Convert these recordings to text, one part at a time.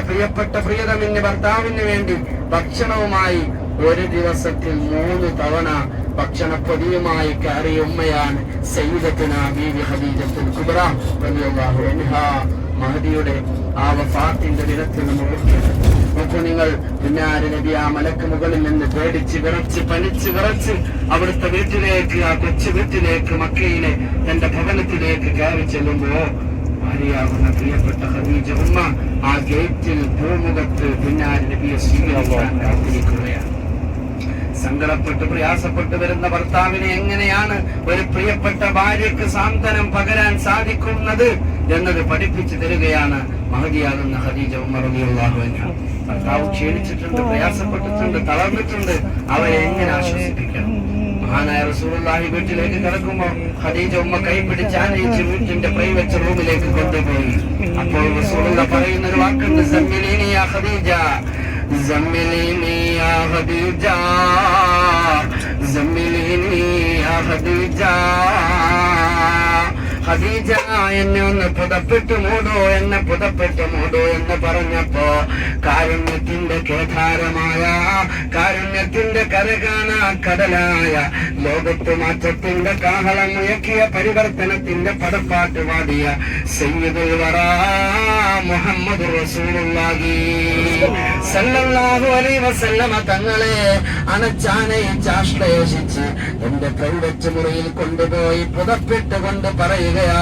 തന്റെ പ്രിയപ്പെട്ട പ്രിയതമിന് ഭർത്താവിന് വേണ്ടി ഭക്ഷണവുമായി ഒരു ദിവസത്തിൽ മൂന്ന് തവണ ഭക്ഷണ പൊതിയുമായി കയറിയ ഉമ്മയാണ് സൈദത്തിന് ഹദീജത്തുൽ മഹദിയുടെ ആ വഫാത്തിന്റെ നമ്മൾ നോക്കൂ നിങ്ങൾ പിന്നാരി നബി ആ മലക്ക് മുകളിൽ നിന്ന് പേടിച്ച് വിറച്ച് പനിച്ച് വിറച്ച് അവിടുത്തെ വീട്ടിലേക്ക് ആ കൊച്ചു വീട്ടിലേക്ക് മക്കയിലെ തന്റെ ഭവനത്തിലേക്ക് കയറി ചെല്ലുമ്പോ ഭാര്യയാകുന്ന പ്രിയപ്പെട്ട ഖദീജ ഉമ്മ ആ ഗേറ്റിൽ പൂമുഖത്ത് പിന്നാലെ നബിയെ സ്വീകരിക്കാൻ കാത്തിരിക്കുകയാണ് സങ്കടപ്പെട്ട് പ്രയാസപ്പെട്ട് വരുന്ന ഭർത്താവിനെ എങ്ങനെയാണ് ഒരു പ്രിയപ്പെട്ട ഭാര്യക്ക് സാന്ത്വനം പകരാൻ സാധിക്കുന്നത് എന്നത് പഠിപ്പിച്ചു തരികയാണ് മഹതിയാകുന്ന ഹദീജ അൻഹ. ഭർത്താവ് ക്ഷീണിച്ചിട്ടുണ്ട് പ്രയാസപ്പെട്ടിട്ടുണ്ട് തളർന്നിട്ടുണ്ട്. അവരെ എങ്ങനെ ആശ്വസിപ്പിക്കണം? ആനായ റസൂലുള്ളാഹി വീട്ടിലേക്ക് കിടക്കുമ്പോൾ ഖദീജ ഉമ്മ കൈ പിടിച്ച് ആനയിച്ച് വീട്ടിന്റെ പ്രൈവറ്റ് റൂമിലേക്ക് കൊണ്ടുപോയി. അപ്പോൾ റസൂലുള്ള പറയുന്ന ഒരു വാക്കുണ്ട് സമ്മിലീനി യാ ഖദീജ സമ്മിലീനി യാ ഖദീജ സമ്മിലീനി യാ ഖദീജ. ഖദീജ എന്നെ ഒന്ന് പുതപ്പിട്ട് മൂടോ എന്നെ പുതപ്പിട്ട് മൂടോ എന്ന് പറഞ്ഞപ്പോ കാരുണ്യത്തിന്റെ കേധാരമായ കാരുണ്യത്തിന്റെ കരകാണ കടലായ ലോകത്ത് മാറ്റത്തിന്റെ കാഹളം മുയക്കിയ പരിവർത്തനത്തിന്റെ പടപ്പാട്ട് പാടിയ സയ്യിദുൽ മുഹമ്മദ് റസൂലുള്ളാഹി സല്ലല്ലാഹു അലൈഹി വസല്ലമ തങ്ങളെ അണച്ചാനയിച്ച് ആശ്ലേഷിച്ച് എന്റെ പ്രൈവറ്റ് മുറിയിൽ കൊണ്ടുപോയി പുതപ്പിട്ട് കൊണ്ട് പറയുകയാ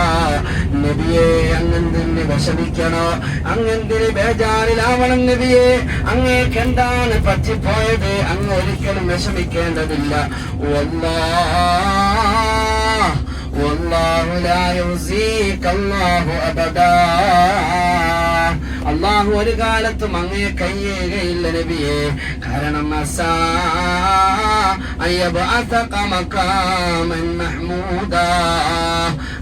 നബിയെ അങ്ങെന്തിന് വിഷമിക്കണോ അങ്ങെന്തിന് ബേജാറിലാവണം നബിയെ അങ്ങേക്ക് എന്താണ് പറ്റിപ്പോയത് അങ്ങ് ഒരിക്കലും വിഷമിക്കേണ്ടതില്ല വല്ലാ والله لا يخزيك الله أبدا അള്ളാഹു ഒരു കാലത്തും അങ്ങയെ കയ്യേകയില്ല നബിയെ കാരണം അസാ അയ്യബഅതക മഖാമൻ محمودا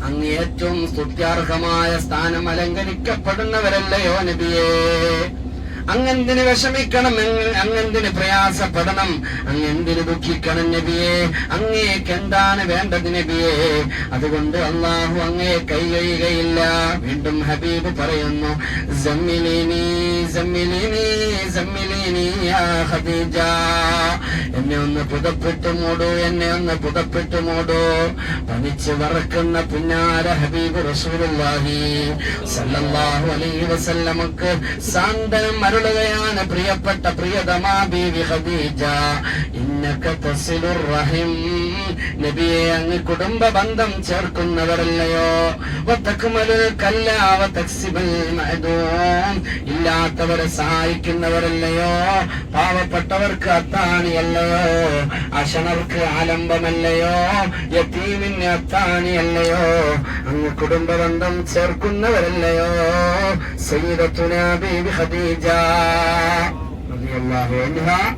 അങ്ങ് ഏറ്റവും സ്തുത്യർഹമായ സ്ഥാനം അലങ്കരിക്കപ്പെടുന്നവരല്ലയോ നബിയേ? അങ്ങെന്തിന് വിഷമിക്കണം അങ്ങ് അങ്ങെന്തിന് പ്രയാസപ്പെടണം? അങ്ങെന്തിന് ദുഃഖിക്കണം നബിയെ? അങ്ങേക്ക് എന്താണ് വേണ്ടത് നബിയെ? അതുകൊണ്ട് അള്ളാഹു അങ്ങേ കൈകഴിയുകയില്ല വീണ്ടും ഹബീബ് പറയുന്നു "സമ്മിലിനി, സമ്മിലിനി, സമ്മിലിനി ഖദീജ." എന്നെ ഒന്ന് പുതപ്പിട്ട് മൂടൂ എന്നെ ഒന്ന് പുതപ്പിട്ട് മൂടൂ. പനിച്ച് വറക്കുന്ന പുന്നാര ഹബീബ് റസൂലുള്ളാഹി സല്ലല്ലാഹു അലൈഹി വസല്ലമക്ക് സാന്ത്വനം അരുളുകയാണ് പ്രിയപ്പെട്ട പ്രിയതമാ ബീവി ഹബീജ നബിയെ അങ്ങ് കുടുംബ ബന്ധം ചേർക്കുന്നവരല്ലയോ ഇല്ലാത്തവരെ സഹായിക്കുന്നവരല്ലയോ? പാവപ്പെട്ടവർക്ക് അത്താണിയല്ലയോ അഷണർക്ക് ആലംബമല്ലയോ? യത്തീമിന് അത്താണിയല്ലയോ? അങ്ങ് കുടുംബ ബന്ധം ചേർക്കുന്നവരല്ലയോ? സയ്യിദത്തുനാ ബീവി ഖദീജ. അൻഹ.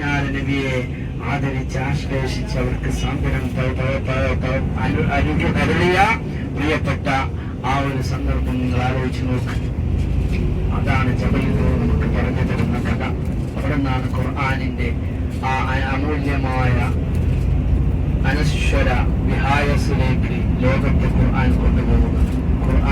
ഞാൻ നബിയെ ആദരിച്ച് ആശ്ലേഷിച്ച് അവർക്ക് സാന്ത്വനം അനുഗ്ര- അരുളിയ പ്രിയപ്പെട്ട ആ ഒരു സന്ദർഭം നിങ്ങൾ ആലോചിച്ച് നോക്ക്. അതാണ് ജബലിലോ നമുക്ക് പറഞ്ഞു തരുന്ന കഥ. അവിടെ നിന്നാണ് ഖുർആാനിന്റെ ആ അമൂല്യമായ അനശ്വര വിഹായസിലേക്ക് ലോകത്തെ ഖുർആൻ കൊണ്ടുപോകുന്നത്. ഖുർആൻ